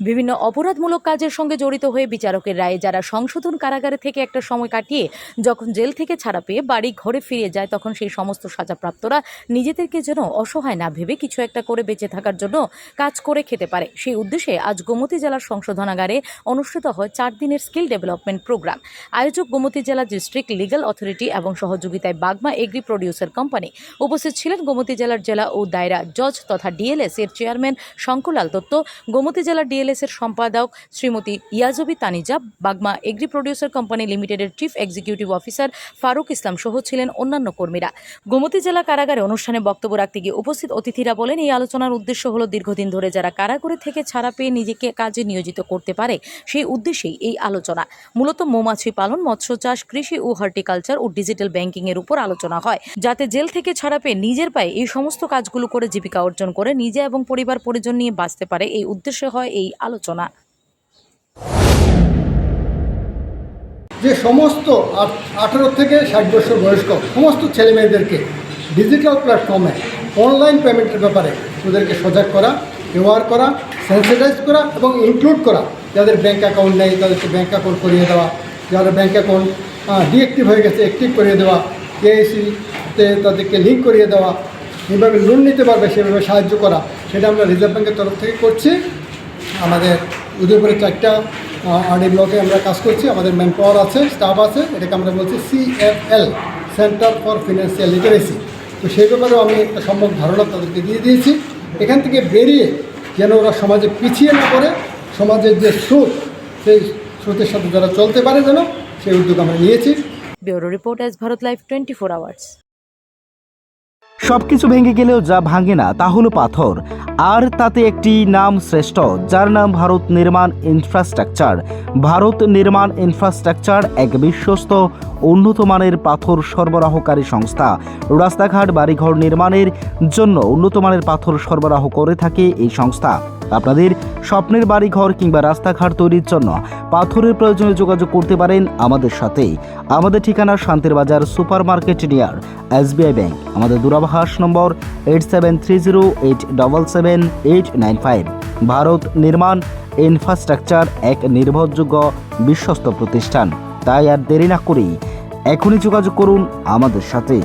বিভিন্ন অপরাধমূলক কাজের সঙ্গে জড়িত হয়ে বিচারকের রায়ে যারা সংশোধন কারাগারে থেকে একটা সময় কাটিয়ে যখন জেল থেকে ছাড়া পেয়ে বাড়ি ঘরে ফিরে যায়, তখন সেই সমস্ত সাজাপ্রাপ্তরা নিজেদেরকে যেন অসহায় না ভেবে কিছু একটা করে বেঁচে থাকার জন্য কাজ করে খেতে পারে। সেই উদ্দেশ্যে আজ গোমতী জেলার সংশোধনাগারে অনুষ্ঠিত হয় চার দিনের স্কিল ডেভেলপমেন্ট প্রোগ্রাম। আয়োজক গোমতী জেলা ডিস্ট্রিক্ট লিগ্যাল অথরিটি এবং সহযোগিতায় বাগমা এগ্রি প্রডিউসার কোম্পানি উপস্থিত ছিলেন গোমতী জেলার জেলা ও দায়রা জজ তথা ডিএলএস এর চেয়ারম্যান শঙ্করলাল দত্ত। গোমতী জেলার ডিএলএস এর সম্পাদক Shrimati ইয়াজবি Tanija, Bagma agri producer company লিমিটেডের chief executive officer Faruk Islam সহ ছিলেন অন্যান্য কর্মীরা। গোমতী জেলা কারাগারে অনুষ্ঠানে বক্তব্য রাখতে গিয়ে উপস্থিত অতিথিরা বলেন, এই আলোচনার উদ্দেশ্য হলো দীর্ঘদিন ধরে যারা কারাগারে থেকে ছাড়া পেয়ে নিজেকে কাজে নিয়োজিত করতে পারে, সেই উদ্দেশ্যেই এই আলোচনা। মূলত মৌমাছি পালন, মৎস্য চাষ, কৃষি ও হর্টিকালচার ও ডিজিটাল ব্যাংকিং এর উপর আলোচনা হয়। যাতে জেল থেকে ছাড়া পেয়ে নিজের পায়ে এই সমস্ত কাজগুলো করে জীবিকা অর্জন করে, নিজে এবং পরিবার পরিজন নিয়ে বাঁচতে পারে, এই উদ্দেশ্যে হয় এই আলোচনা। যে সমস্ত আঠারো থেকে ষাট বছর বয়স্ক সমস্ত ছেলেমেয়েদেরকে ডিজিটাল প্ল্যাটফর্মে অনলাইন পেমেন্টের ব্যাপারে ওদেরকে সজাগ করা, ব্যবহার করা সেন্সিটাইজ করা এবং ইনক্লুড করা। যাদের ব্যাঙ্ক অ্যাকাউন্ট নেই, তাদেরকে ব্যাঙ্ক অ্যাকাউন্ট করিয়ে দেওয়া। যাদের ব্যাঙ্ক অ্যাকাউন্ট ডিঅ্যাক্টিভ হয়ে গেছে অ্যাক্টিভ করিয়ে দেওয়া। কেআইসিতে তাদেরকে লিঙ্ক করিয়ে দেওয়া। কীভাবে লোন নিতে পারবে, সেভাবে সাহায্য করা। সেটা আমরা রিজার্ভ ব্যাঙ্কের তরফ থেকে করছি। আমাদের উদয়পুরের চারটা আরডি ব্লকে আমরা কাজ করছি আমাদের ম্যান পাওয়ার আছে স্টাফ আছে এটাকে আমরা বলছি CFL centre for financial literacy তো সেই ব্যাপারেও আমি একটা সম্যক ধারণা তাদেরকে দিয়ে দিয়েছি। এখান থেকে বেরিয়ে যেন ওরা সমাজে পিছিয়ে না পড়ে সমাজের যে স্রোত সেই স্রোতের সাথে যারা চলতে পারে যেন সেই উদ্যোগ আমরা নিয়েছি। Bureau report S Bharat Live twenty four hours. সবকিছু ভেঙে গেলেও যা ভাঙে না তা হলো পাথর। আর তাতে একটি নাম শ্রেষ্ঠ, যার নাম ভারত নির্মাণ ইনফ্রাস্ট্রাকচার। ভারত নির্মাণ ইনফ্রাস্ট্রাকচার এক বিশ্বস্ত, উন্নত মানের পাথর সরবরাহকারী সংস্থা। রাস্তাঘাট, বাড়িঘর নির্মাণের জন্য উন্নত মানের পাথর সরবরাহ করে থাকে এই সংস্থা। আপনাদের স্বপ্নের বাড়িঘর কিংবা রাস্তাঘাট তৈরির জন্য পাথরের প্রয়োজনে যোগাযোগ করতে পারেন আমাদের সাথে। আমাদের ঠিকানা Santir Bazar super market near SBI bank. আমাদের দূরাভাষ number eight seven three zero eight double seven eight nine five, Bharat Nirman infrastructure এক নির্ভরযোগ্য বিশ্বস্ত প্রতিষ্ঠান। তাই আর দেরি না করেই এখনই যোগাযোগ করুন আমাদের সাথে।